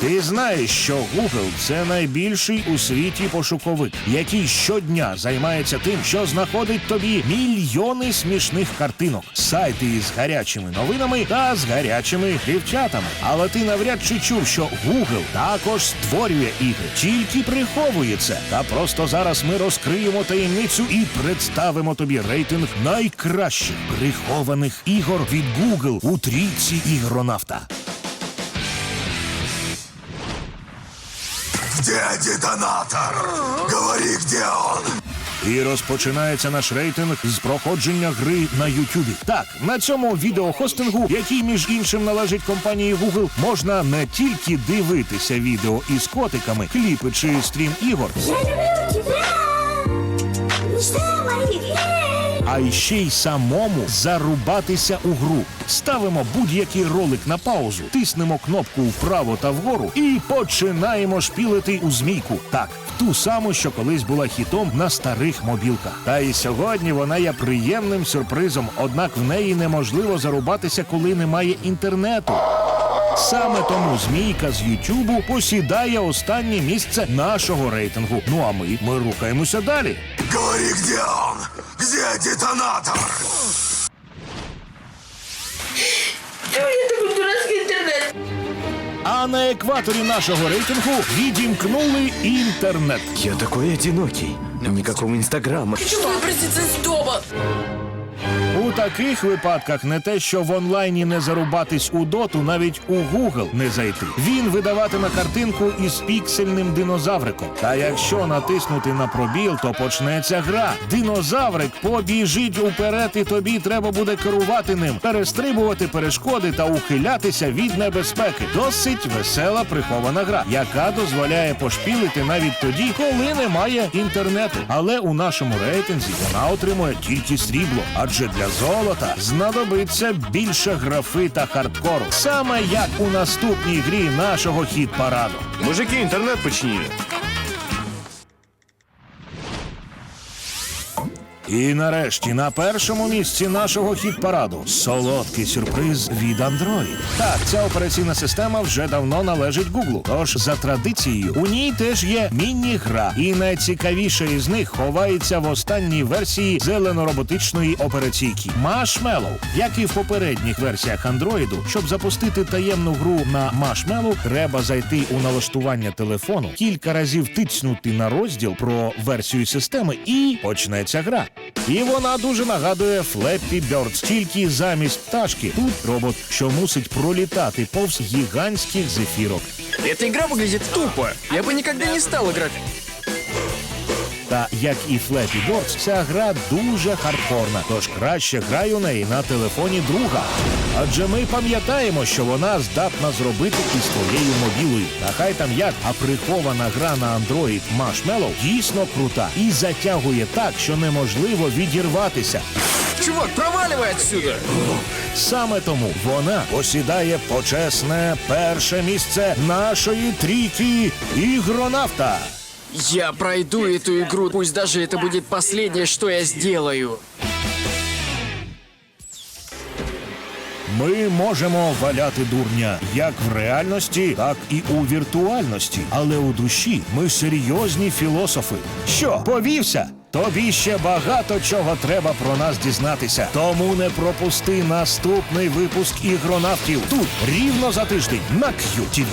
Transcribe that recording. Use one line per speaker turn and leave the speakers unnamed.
Ти знаєш, що Google – це найбільший у світі пошуковик, який щодня займається тим, що знаходить тобі мільйони смішних картинок, сайти із гарячими новинами та з гарячими дівчатами. Але ти навряд чи чув, що Google також створює ігри, тільки приховує це. Та просто зараз ми розкриємо таємницю і представимо тобі рейтинг найкращих прихованих ігор від Google у трійці ігронавта.
Где детонатор? Говори, где он?
І розпочинається наш рейтинг з проходження гри на Ютубі. Так, на цьому відеохостингу, який між іншим належить компанії Google, можна не тільки дивитися відео із котиками, кліпи чи стрім ігор,
Я люблю тебя, мечта дней.
А ще й самому зарубатися у гру. Ставимо будь-який ролик на паузу, тиснемо кнопку вправо та вгору і починаємо шпілити у змійку. Так, ту саму, що колись була хітом на старих мобілках. Та і сьогодні вона є приємним сюрпризом, однак в неї неможливо зарубатися, коли немає інтернету. Саме тому змійка з Ютубу посідає останнє місце нашого рейтингу. Ну а ми, ми рухаємося далі.
Говори, где? Где детонатор?
У меня такой дурацкий интернет.
А на екваторі нашого рейтингу відімкнули інтернет.
Я такой одинокий. Никакого инстаграма.
Хочу выброситься из дома.
У таких випадках не те, що в онлайні не зарубатись у доту, навіть у Google не зайти. Він видаватиме картинку із піксельним динозавриком. Та якщо натиснути на пробіл, то почнеться гра. Динозаврик побіжить уперед, і тобі треба буде керувати ним, перестрибувати перешкоди та ухилятися від небезпеки. Досить весела прихована гра, яка дозволяє пошпілити навіть тоді, коли немає інтернету. Але у нашому рейтинзі вона отримує тільки срібло, адже для золота знадобиться більше графи та хардкору. Саме як у наступній грі нашого хіт параду.
Мужики інтернет починили.
І нарешті на першому місці нашого хіт-параду солодкий сюрприз від Android. Так, ця операційна система вже давно належить Google. Тож за традицією у ній теж є міні-гра, і найцікавіша із них ховається в останній версії зелено-роботичної операційки Marshmallow. Як і в попередніх версіях Android, щоб запустити таємну гру на Marshmallow, треба зайти у налаштування телефону, кілька разів тицнути на розділ про версію системи, і почнеться гра. І вона дуже нагадує Flappy Bird, тільки замість пташки тут робот, що мусить пролітати повз гігантських зефірок.
Эта игра выглядит тупо. Я бы никогда не стал играть.
Та як і Flappy Bird, ця гра дуже хардкорна, тож краще грай у неї на телефоні друга. Адже ми пам'ятаємо, що вона здатна зробити із твоєю мобілою. Та хай там як, а прихована гра на Android Marshmallow дійсно крута і затягує так, що неможливо відірватися.
Чувак, проваливай отсюда!
Саме тому вона посідає почесне перше місце нашої трійки ігронавта.
Я пройду эту игру, пусть даже это будет последнее, что я сделаю.
Ми можемо валяти дурня як в реальності, так і у віртуальності. Але у душі ми серйозні філософи. Що, повівся? Тобі ще багато чого треба про нас дізнатися. Тому не пропусти наступний випуск ігронавтів тут рівно за тиждень на QTV.